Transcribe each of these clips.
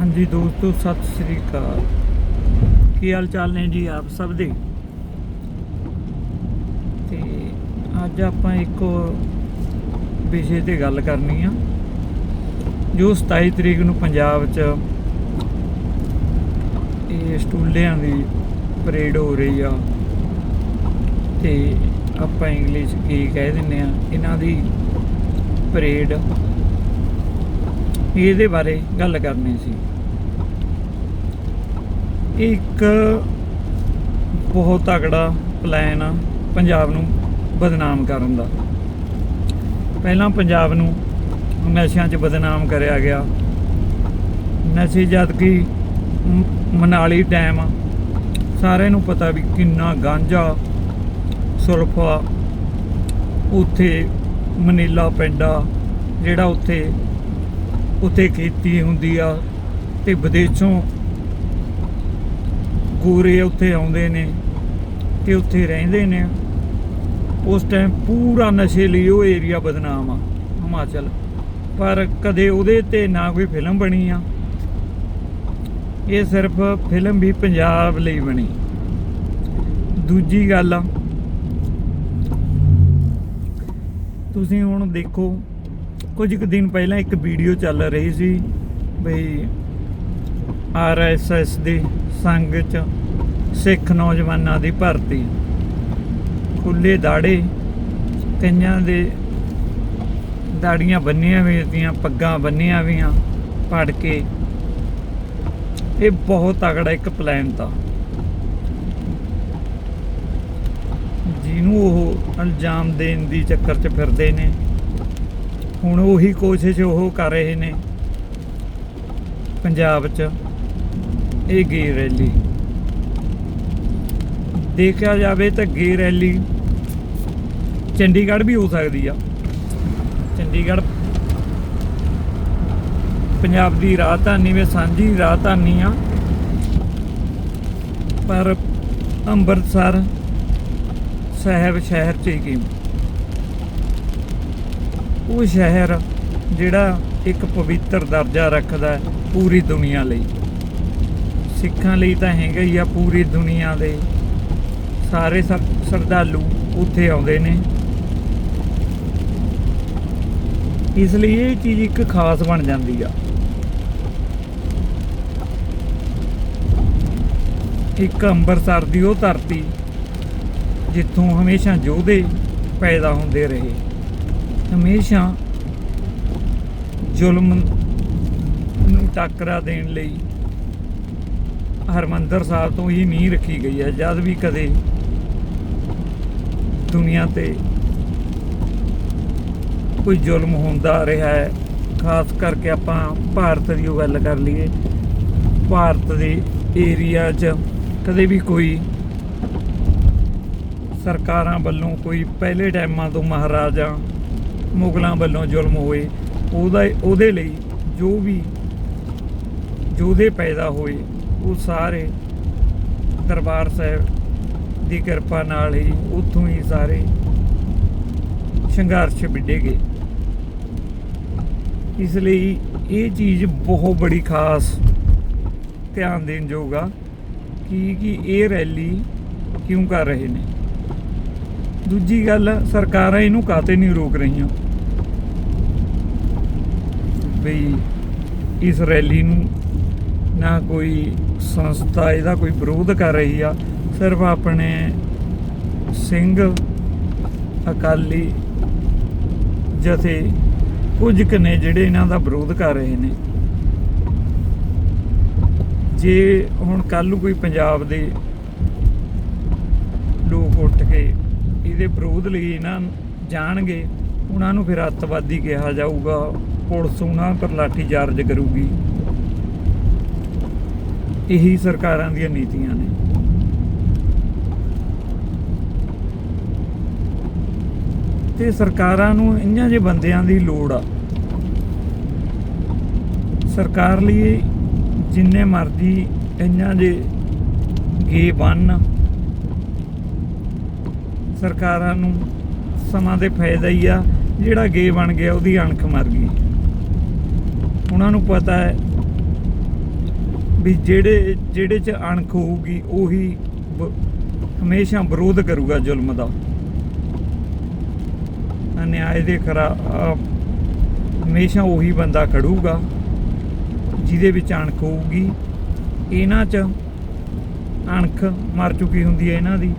ਹਾਂਜੀ ਦੋਸਤੋ, ਸਤਿ ਸ੍ਰੀ ਅਕਾਲ। ਕੀ ਹਾਲ ਚਾਲ ਨੇ ਜੀ ਆਪ ਸਭ ਦੇ? ਤੇ ਅੱਜ ਆਪਾਂ ਇੱਕ ਵਿਸ਼ੇ ਤੇ ਗੱਲ ਕਰਨੀ ਆ, ਜੋ 27 ਤਰੀਕ ਨੂੰ ਪੰਜਾਬ 'ਚ ਇਹ ਸਟੂਲਿਆਂ ਦੀ ਪਰੇਡ ਹੋ ਰਹੀ ਆ। ਤੇ ਆਪਾਂ ਇੰਗਲਿਸ਼ ਕੀ ਕਹਿ ਦਿੰਨੇ ਆ, ਇਹਨਾਂ ਦੀ ਪਰੇਡ। ਇਹਦੇ ਬਾਰੇ ਗੱਲ ਕਰਨੀ ਸੀ। ਇਹ ਇੱਕ ਬਹੁਤ ਤਕੜਾ ਪਲਾਨ ਆ ਪੰਜਾਬ ਨੂੰ ਬਦਨਾਮ ਕਰਨ ਦਾ। ਪਹਿਲਾਂ ਪੰਜਾਬ ਨੂੰ ਨਸ਼ਿਆਂ 'ਚ ਬਦਨਾਮ ਕਰਿਆ ਗਿਆ। ਨਸ਼ੇ ਜਦ ਕਿ ਮਨਾਲੀ ਡੈਮ ਸਾਰਿਆਂ ਨੂੰ ਪਤਾ ਵੀ ਕਿੰਨਾ ਗਾਂਜਾ ਸੁਲਫਾ ਉੱਥੇ ਮਨੀਲਾ ਪਿੰਡ ਆ, ਜਿਹੜਾ ਉੱਥੇ ਉੱਥੇ ਖੇਤੀ ਹੁੰਦੀ ਆ ਤੇ ਵਿਦੇਸ਼ੋਂ ਗੋਰੇ ਉੱਥੇ ਆਉਂਦੇ ਨੇ ਤੇ ਉੱਥੇ ਰਹਿੰਦੇ ਨੇ। ਉਸ ਟਾਈਮ ਪੂਰਾ ਨਸ਼ੇ ਲਈ ਉਹ ਏਰੀਆ ਬਦਨਾਮ ਆ, ਹਿਮਾਚਲ। ਪਰ ਕਦੇ ਉਹਦੇ ਤੇ ਨਾ ਕੋਈ ਫਿਲਮ ਬਣੀ ਆ। ਇਹ ਸਿਰਫ ਫਿਲਮ ਵੀ ਪੰਜਾਬ ਲਈ ਬਣੀ। ਦੂਜੀ ਗੱਲ ਆ, ਤੁਸੀਂ ਹੁਣ ਦੇਖੋ, ਕੁਝ ਕੁ ਦਿਨ ਪਹਿਲਾਂ ਇੱਕ ਵੀਡੀਓ ਚੱਲ ਰਹੀ ਸੀ ਬਈ ਆਰਐਸਐਸ ਦੇ ਸੰਗ ਚ ਸਿੱਖ ਨੌਜਵਾਨਾਂ ਦੀ ਭਰਤੀ। ਖੁੱਲੇ ਦਾੜੇ ਕਈਆਂ ਦੇ ਦਾੜੀਆਂ ਬੰਨੀਆਂ ਵੀ ਦੀਆਂ, ਪੱਗਾਂ ਬੰਨੀਆਂ ਵੀਆਂ ਪੜ ਕੇ। ਇਹ ਬਹੁਤ ਤਗੜਾ ਇੱਕ ਪਲਾਨ ਤਾਂ। ਜਿਹਨੂੰ ਉਹ ਇਲਜ਼ਾਮ ਦੇਣ ਦੀ ਚੱਕਰ 'ਚ ਫਿਰਦੇ ਨੇ। ਹੁਣ ਉਹੀ ਕੋਸ਼ਿਸ਼ ਉਹ ਕਰ ਰਹੇ ਨੇ। ਪੰਜਾਬ 'ਚ ਇਹ ਗੇ ਰੈਲੀ। ਦੇਖਿਆ ਜਾਵੇ ਤਾਂ ਗੇ ਰੈਲੀ ਚੰਡੀਗੜ੍ਹ ਵੀ ਹੋ ਸਕਦੀ ਆ। ਚੰਡੀਗੜ੍ਹ ਪੰਜਾਬ ਦੀ ਰਾਜਧਾਨੀ ਵਿੱਚ ਸਾਂਝੀ ਰਾਜਧਾਨੀ ਆ। ਪਰ ਅੰਮ੍ਰਿਤਸਰ ਸਾਹਿਬ ਸ਼ਹਿਰ ਚ ਹੀ ਕੀ ਉਹ ਸ਼ਹਿਰ ਜਿਹੜਾ ਇੱਕ ਪਵਿੱਤਰ ਦਰਜਾ ਰੱਖਦਾ ਪੂਰੀ ਦੁਨੀਆ ਲਈ। ਸਿੱਖਾਂ ਲਈ ਤਾਂ ਹੈਗਾ ਹੀ ਆ ਪੂਰੀ ਦੁਨੀਆ ਦੇ। ਸਾਰੇ ਸਰ- ਸ਼ਰਧਾਲੂ ਉੱਥੇ ਆਉਂਦੇ ਨੇ। ਇਸ ਲਈ ਇਹ ਚੀਜ਼ ਇੱਕ ਖਾਸ ਬਣ ਜਾਂਦੀ ਆ। ਇੱਕ ਅੰਮ੍ਰਿਤਸਰ ਦੀ ਉਹ ਧਰਤੀ ਜਿੱਥੋਂ ਹਮੇਸ਼ਾ ਯੋਧੇ ਪੈਦਾ ਹੁੰਦੇ ਰਹੇ। ਹਮੇਸ਼ਾ ਜ਼ੁਲਮ ਨੂੰ ਟੱਕਰਾ ਦੇਣ ਲਈ ਹਰਮੰਦਰ ਸਾਹਿਬ ਤੋਂ ਹੀ ਨੀਂਹ ਰੱਖੀ ਗਈ ਹੈ, ਜਦ ਵੀ ਕਦੇ ਦੁਨੀਆ ਤੇ ਕੋਈ ਜ਼ੁਲਮ ਹੁੰਦਾ ਰਿਹਾ ਹੈ, ਖਾਸ ਕਰਕੇ ਆਪਾਂ ਭਾਰਤ ਦੀ ਉਹ ਗੱਲ ਕਰ ਲਈਏ, ਭਾਰਤ ਦੇ ਏਰੀਆ 'ਚ ਕਦੇ ਵੀ ਕੋਈ ਸਰਕਾਰਾਂ ਵੱਲੋਂ ਕੋਈ ਪਹਿਲੇ ਟਾਈਮਾਂ ਤੋਂ ਮਹਾਰਾਜਾ ਮੁਗਲਾਂ ਵੱਲੋਂ ਜ਼ੁਲਮ ਹੋਏ, ਉਹਦਾ, ਉਹਦੇ ਲਈ ਜੋ ਵੀ ਯੋਧੇ ਪੈਦਾ ਹੋਏ ਉਹ ਸਾਰੇ ਦਰਬਾਰ ਸਾਹਿਬ ਦੀ ਕਿਰਪਾ ਨਾਲ ਹੀ ਉੱਥੋਂ ਹੀ ਸਾਰੇ ਸੰਘਰਸ਼ ਵਿੱਢੇ ਗਏ। ਇਸ ਲਈ ਇਹ ਚੀਜ਼ ਬਹੁਤ ਬੜੀ ਖਾਸ ਧਿਆਨ ਦੇਣ ਯੋਗ ਆ ਕਿ ਕਿ ਇਹ ਰੈਲੀ ਕਿਉਂ ਕਰ ਰਹੇ ਨੇ। ਦੂਜੀ ਗੱਲ, ਸਰਕਾਰਾਂ ਇਹਨੂੰ ਕਾਤੇ ਨਹੀਂ ਰੋਕ ਰਹੀਆਂ? ਬਈ ਇਸ ਰੈਲੀ ਨੂੰ ਨਾ ਕੋਈ ਸੰਸਥਾ, ਇਹਦਾ ਕੋਈ ਵਿਰੋਧ ਕਰ ਰਹੀ ਆ, ਸਿਰਫ ਆਪਣੇ ਸਿੰਘ, ਅਕਾਲੀ ਜਥੇ ਕੁਝ ਕੁ ਨੇ ਜਿਹੜੇ ਇਹਨਾਂ ਦਾ ਵਿਰੋਧ ਕਰ ਰਹੇ ਨੇ। ਜੇ ਹੁਣ ਕੱਲ ਨੂੰ ਕੋਈ ਪੰਜਾਬ ਦੇ ਲੋਕ ਉੱਠ ਕੇ ਇਹਦੇ ਵਿਰੋਧ ਲਈ ਇਹਨਾਂ ਜਾਣਗੇ, ਉਹਨਾਂ ਨੂੰ ਫਿਰ ਅੱਤਵਾਦੀ ਕਿਹਾ ਜਾਊਗਾ, ਪੁਲਿਸ ਉਹਨਾਂ ਪਰ ਲਾਠੀ ਚਾਰਜ ਕਰੂਗੀ। ਇਹੀ ਸਰਕਾਰਾਂ ਦੀਆਂ ਨੀਤੀਆਂ ਨੇ। ਤੇ ਸਰਕਾਰਾਂ ਨੂੰ ਇੰਨਾਂ ਜੇ ਬੰਦਿਆਂ ਦੀ ਲੋੜ ਆ। ਸਰਕਾਰ ਲਈ ਜਿੰਨੇ ਮਰਜ਼ੀ ਇੰਨਾਂ ਜੇ ਗੇ ਬਣ ਸਰਕਾਰਾਂ ਨੂੰ ਸਮਾਂ ਦੇ ਫਾਇਦਾ ਹੀ ਆ, ਜਿਹੜਾ ਗੇ ਬਣ ਗਿਆ ਉਹਦੀ ਅਣਖ ਮਰ ਗਈ। ਉਹਨਾਂ ਨੂੰ ਪਤਾ ਹੈ ਵੀ ਜਿਹੜੇ ਜਿਹੜੇ ਚ ਅਣਖ ਹੋਊਗੀ, ਉਹੀ ਹਮੇਸ਼ਾ ਵਿਰੋਧ ਕਰੂਗਾ ਜ਼ੁਲਮ ਦਾ। ਅਨਿਆਏ ਦੇ ਖਰਾ, ਅਹ, ਹਮੇਸ਼ਾ ਉਹੀ ਬੰਦਾ ਖੜੂਗਾ, ਜਿਹਦੇ ਵਿੱਚ ਅਣਖ ਹੋਊਗੀ। ਇਹਨਾਂ 'ਚ ਅਣਖ ਮਰ ਚੁੱਕੀ ਹੁੰਦੀ ਹੈ ਇਹਨਾਂ ਦੀ।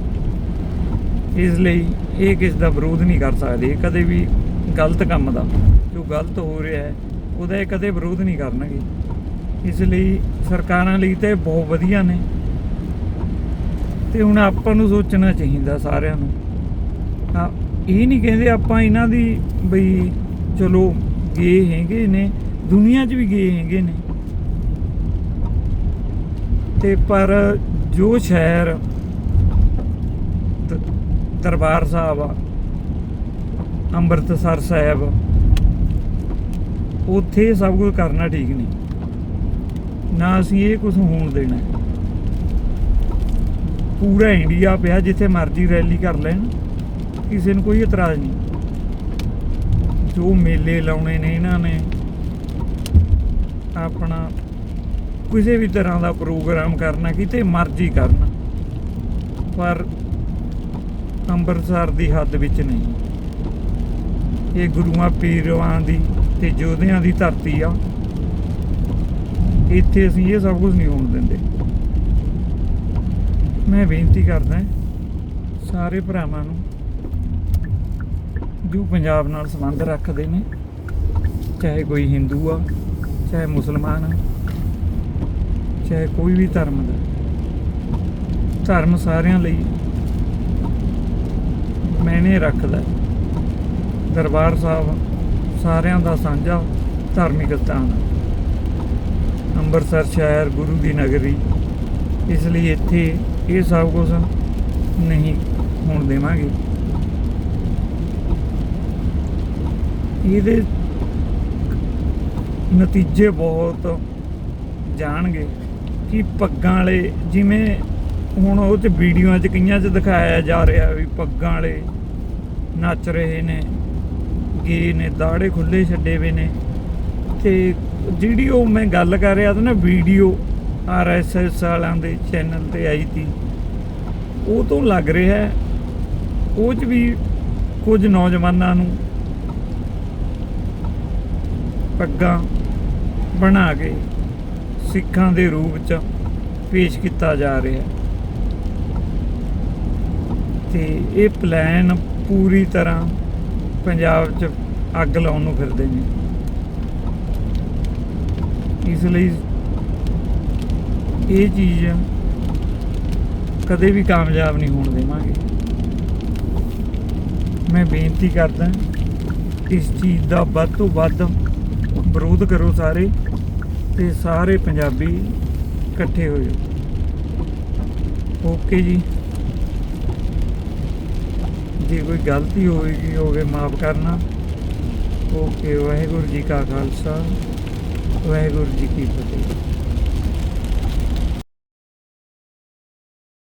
ਇਸ ਲਈ ਇਹ ਕਿਸ ਦਾ ਵਿਰੋਧ ਨਹੀਂ ਕਰ ਸਕਦੇ। ਕਦੇ ਵੀ ਗਲਤ ਕੰਮ ਦਾ, ਜੋ ਗਲਤ ਹੋ ਰਿਹਾ ਹੈ, ਉਹਦਾ ਇਹ ਕਦੇ ਵਿਰੋਧ ਨਹੀਂ ਕਰਨਗੇ। ਇਸ ਲਈ ਸਰਕਾਰਾਂ ਲਈ ਤੇ ਬਹੁਤ ਵਧੀਆ ਨੇ। ਤੇ ਹੁਣ ਆਪਾਂ ਨੂੰ ਸੋਚਣਾ ਚਾਹੀਦਾ ਸਾਰਿਆਂ ਨੂੰ। ਹਾਂ ਇਹ ਨਹੀਂ ਕਹਿੰਦੇ ਆਪਾਂ ਇਹਨਾਂ ਦੀ ਬਈ ਚਲੋ ਗਏ ਹੈਗੇ ਨੇ, ਦੁਨੀਆ 'ਚ ਵੀ ਗਏ ਹੈਗੇ ਨੇ। ਤੇ ਪਰ ਜੋ ਸ਼ਹਿਰ ਦ- ਦਰਬਾਰ ਸਾਹਿਬ ਆ, ਅੰਮ੍ਰਿਤਸਰ ਸਾਹਿਬ, ਉੱਥੇ ਸਭ ਕੁਝ ਕਰਨਾ ਠੀਕ ਨਹੀਂ। ਨਾ ਅਸੀਂ ਇਹ ਕੁਝ ਹੋਣ ਦੇਣਾ। ਪੂਰਾ ਇੰਡੀਆ ਪਿਆ ਜਿੱਥੇ ਮਰਜ਼ੀ ਰੈਲੀ ਕਰ ਲੈਣ, ਕਿਸੇ ਨੂੰ ਕੋਈ ਇਤਰਾਜ਼ ਨਹੀਂ। ਜੋ ਮੇਲੇ ਲਾਉਣੇ ਨੇ ਇਹਨਾਂ ਨੇ, ਆਪਣਾ ਕਿਸੇ ਵੀ ਤਰ੍ਹਾਂ ਦਾ ਪ੍ਰੋਗਰਾਮ ਕਰਨਾ, ਕਿਤੇ ਮਰਜ਼ੀ ਕਰਨਾ, ਪਰ ਅੰਮ੍ਰਿਤਸਰ ਦੀ ਹੱਦ ਵਿੱਚ ਨਹੀਂ। ਇਹ ਗੁਰੂਆਂ, ਪੀਰਾਂ ਦੀ ਤੇ ਯੋਧਿਆਂ ਦੀ ਧਰਤੀ ਆ। ਇੱਥੇ ਅਸੀਂ ਇਹ ਸਭ ਕੁਝ ਨਹੀਂ ਹੋਣ ਦਿੰਦੇ। ਮੈਂ ਬੇਨਤੀ ਕਰਦਾ ਸਾਰੇ ਭਰਾਵਾਂ ਨੂੰ ਜੋ ਪੰਜਾਬ ਨਾਲ ਸੰਬੰਧ ਰੱਖਦੇ ਨੇ, ਚਾਹੇ ਕੋਈ ਹਿੰਦੂ ਆ, ਚਾਹੇ ਮੁਸਲਮਾਨ ਆ, ਚਾਹੇ ਕੋਈ ਵੀ ਧਰਮ ਦਾ, ਧਰਮ ਸਾਰਿਆਂ ਲਈ ਮੈਨੇ ਰੱਖਦਾ ਦਰਬਾਰ ਸਾਹਿਬ ਸਾਰਿਆਂ ਦਾ ਸਾਂਝਾ ਧਾਰਮਿਕ ਸਥਾਨ ਹੈ। ਅੰਮ੍ਰਿਤਸਰ ਸ਼ਹਿਰ ਗੁਰੂ ਦੀ ਨਗਰੀ। ਇਸ ਲਈ ਇੱਥੇ ਇਹ ਸਭ ਕੁਝ ਨਹੀਂ ਹੋਣ ਦੇਵਾਂਗੇ। ਇਹਦੇ ਨਤੀਜੇ ਬਹੁਤ ਜਾਣਗੇ ਕਿ ਪੱਗਾਂ ਵਾਲੇ ਜਿਵੇਂ ਹੁਣ ਉਹ ਚ ਵੀਡੀਓਆਂ ਚ ਕਈਆਂ ਚ ਦਿਖਾਇਆ ਜਾ ਰਿਹਾ ਵੀ ਪੱਗਾਂ ਵਾਲੇ ਨੱਚ ਰਹੇ ਨੇ ਗੇ ਨੇ ਦਾੜੇ ਖੁੱਲੇ ਛੱਡੇ ਹੋਏ ਨੇ। ਤੇ ਜਿਹੜੀ ਉਹ ਮੈਂ ਗੱਲ ਕਰ ਰਿਹਾ ਤਾਂ ਨਾ ਵੀਡੀਓ ਆਰਐਸਐਸ ਵਾਲਿਆਂ ਦੇ ਚੈਨਲ ਤੇ ਆਈ ਤੀ ਉਹ ਤੋਂ ਲੱਗ ਰਿਹਾ ਹੈ, ਉਹ ਚ ਵੀ ਕੁਝ ਨੌਜਵਾਨਾਂ ਨੂੰ ਪੱਗਾਂ ਬਣਾ ਕੇ ਸਿੱਖਾਂ ਦੇ ਰੂਪ ਚ ਪੇਸ਼ ਕੀਤਾ ਜਾ ਰਿਹਾ ਹੈ। ਤੇ ਇਹ ਪਲਾਨ ਪੂਰੀ ਤਰ੍ਹਾਂ ਪੰਜਾਬ 'ਚ ਅੱਗ ਲਾਉਣ ਨੂੰ ਫਿਰਦੇ ਨੇ। ਇਸ ਲਈ ਇਹ ਚੀਜ਼ ਕਦੇ ਵੀ ਕਾਮਯਾਬ ਨਹੀਂ ਹੋਣ ਦੇਵਾਂਗੇ। ਮੈਂ ਬੇਨਤੀ ਕਰਦਾ ਇਸ ਚੀਜ਼ ਦਾ ਵੱਧ ਤੋਂ ਵੱਧ ਵਿਰੋਧ ਕਰੋ ਸਾਰੇ ਤੇ ਸਾਰੇ ਪੰਜਾਬੀ ਇਕੱਠੇ ਹੋ ਜਾਓ ਓਕੇ ਜੀ। ਜੇ ਕੋਈ ਗਲਤੀ ਹੋਏਗੀ ਹੋਵੇ ਮਾਫ ਕਰਨਾ। ਓਕੇ, ਵਾਹਿਗੁਰੂ ਜੀ ਕਾ ਖਾਲਸਾ। ਵਾਹਿਗੁਰੂ ਜੀ ਕੀ ਫਤਿਹ।